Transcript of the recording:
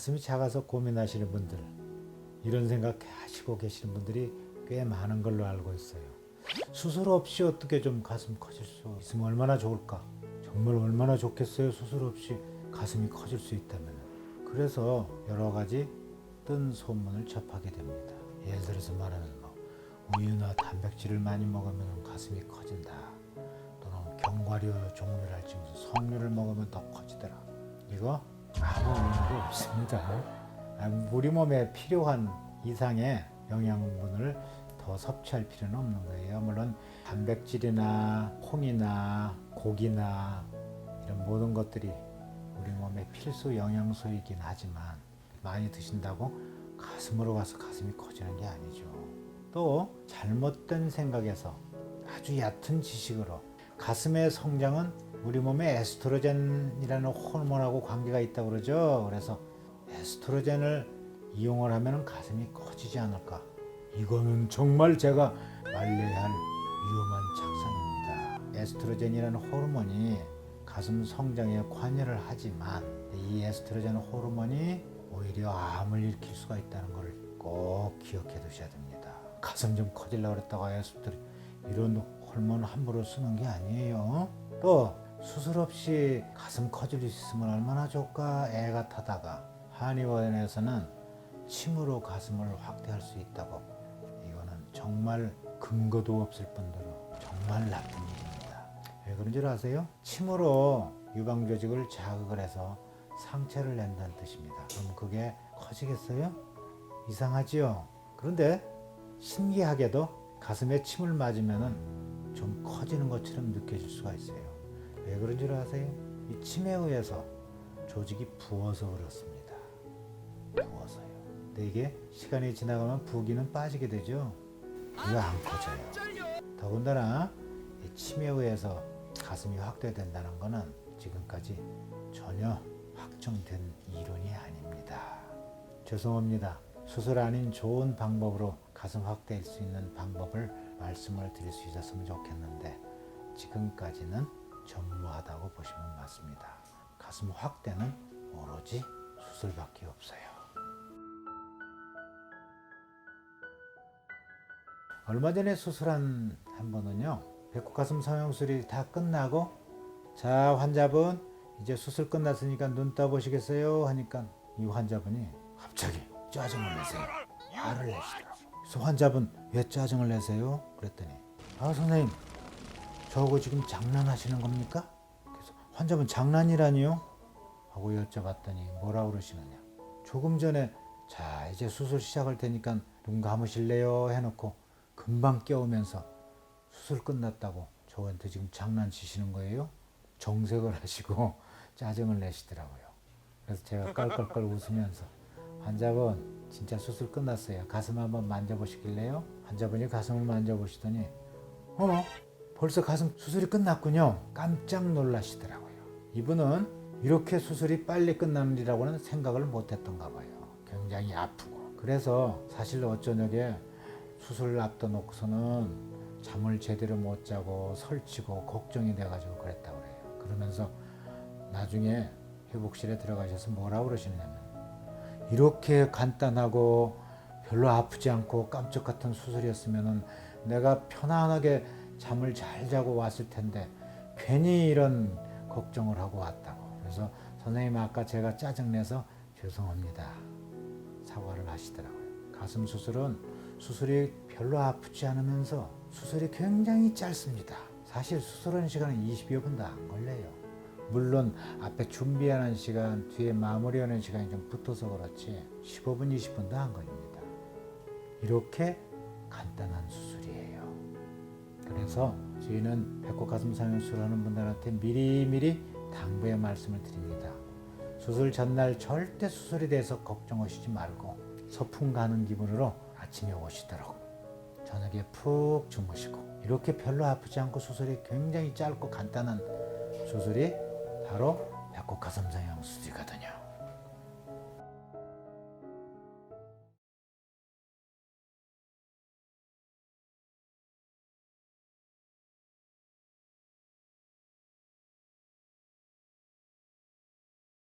가슴이 작아서 고민하시는 분들 이런 생각 하시고 계시는 분들이 꽤 많은 걸로 알고 있어요. 수술 없이 어떻게 좀 가슴 커질 수 있으면 얼마나 좋을까? 정말 얼마나 좋겠어요. 수술 없이 가슴이 커질 수 있다면. 그래서 여러 가지 뜬 소문을 접하게 됩니다. 예를 들어서 말하면 뭐 우유나 단백질을 많이 먹으면 가슴이 커진다. 또는 견과류 종류랄지 무슨 석류를 먹으면 더 커지더라. 이거 아무 의미가 없습니다. 아, 우리 몸에 필요한 이상의 영양분을 더 섭취할 필요는 없는 거예요. 물론 단백질이나 콩이나 고기나 이런 모든 것들이 우리 몸의 필수 영양소이긴 하지만 많이 드신다고 가슴으로 가서 가슴이 커지는 게 아니죠. 또 잘못된 생각에서 아주 얕은 지식으로 가슴의 성장은 우리 몸에 에스트로겐이라는 호르몬하고 관계가 있다고 그러죠. 그래서 에스트로겐을 이용을 하면 가슴이 커지지 않을까. 이거는 정말 제가 말려야 할 위험한 착상입니다. 에스트로겐이라는 호르몬이 가슴 성장에 관여를 하지만 이 에스트로겐 호르몬이 오히려 암을 일으킬 수가 있다는 것을 꼭 기억해 두셔야 됩니다. 가슴 좀 커지려고 그랬다가 에스트로 이런 호르몬 함부로 쓰는 게 아니에요. 또 수술 없이 가슴 커질 수 있으면 얼마나 좋을까 애가 타다가 한의원에서는 침으로 가슴을 확대할 수 있다고 이거는 정말 근거도 없을 뿐더러 정말 나쁜 일입니다. 왜 그런 줄 아세요? 침으로 유방 조직을 자극을 해서 상처를 낸다는 뜻입니다. 그럼 그게 커지겠어요? 이상하지요? 그런데 신기하게도 가슴에 침을 맞으면은 좀 커지는 것처럼 느껴질 수가 있어요. 왜 그런 줄 아세요? 이 침에 의해서 조직이 부어서 그렇습니다. 부어서요. 근데 이게 시간이 지나가면 부기는 빠지게 되죠. 이거 안 커져요. 더군다나 이 침에 의해서 가슴이 확대된다는 것은 지금까지 전혀 확정된 이론이 아닙니다. 죄송합니다. 수술 아닌 좋은 방법으로 가슴 확대할 수 있는 방법을 말씀을 드릴 수 있었으면 좋겠는데 지금까지는 전무하다고 보시면 맞습니다. 가슴 확대는 오로지 수술밖에 없어요. 얼마 전에 수술한 한 번은요, 배꼽 가슴 성형술이 다 끝나고, 자, 환자분, 이제 수술 끝났으니까 눈 떠보시겠어요? 하니까 이 환자분이 갑자기 짜증을 내세요. 화를 내시더라고요. 그래서 환자분, 왜 짜증을 내세요? 그랬더니, 아, 선생님, 저거 지금 장난하시는 겁니까? 그래서 환자분 장난이라니요? 하고 여쭤봤더니 뭐라 그러시느냐. 조금 전에 자 이제 수술 시작할 테니까 눈 감으실래요? 해놓고 금방 깨우면서 수술 끝났다고 저한테 지금 장난치시는 거예요? 정색을 하시고 짜증을 내시더라고요. 그래서 제가 깔깔깔 웃으면서 환자분 진짜 수술 끝났어요. 가슴 한번 만져보시길래요? 환자분이 가슴을 만져보시더니 어? 벌써 가슴 수술이 끝났군요. 깜짝 놀라시더라고요. 이분은 이렇게 수술이 빨리 끝나느라고는 생각을 못했던가 봐요. 굉장히 아프고. 그래서 사실 어쩌냐게 수술을 앞둬 놓고서는 잠을 제대로 못 자고 설치고 걱정이 돼가지고 그랬다고 그래요. 그러면서 나중에 회복실에 들어가셔서 뭐라고 그러시냐면 이렇게 간단하고 별로 아프지 않고 깜짝 같은 수술이었으면은 내가 편안하게 잠을 잘 자고 왔을 텐데 괜히 이런 걱정을 하고 왔다고. 그래서 선생님 아까 제가 짜증내서 죄송합니다. 사과를 하시더라고요. 가슴 수술은 수술이 별로 아프지 않으면서 수술이 굉장히 짧습니다. 사실 수술하는 시간은 20여 분도 안 걸려요. 물론 앞에 준비하는 시간, 뒤에 마무리하는 시간이 좀 붙어서 그렇지 15분, 20분도 안 걸립니다. 이렇게 간단한 수술이에요. 그래서 저희는 배꼽 가슴 상형수술 하는 분들한테 미리미리 당부의 말씀을 드립니다. 수술 전날 절대 수술에 대해서 걱정하시지 말고 소풍 가는 기분으로 아침에 오시도록 저녁에 푹 주무시고 이렇게 별로 아프지 않고 수술이 굉장히 짧고 간단한 수술이 바로 배꼽 가슴 상형 수술이거든요.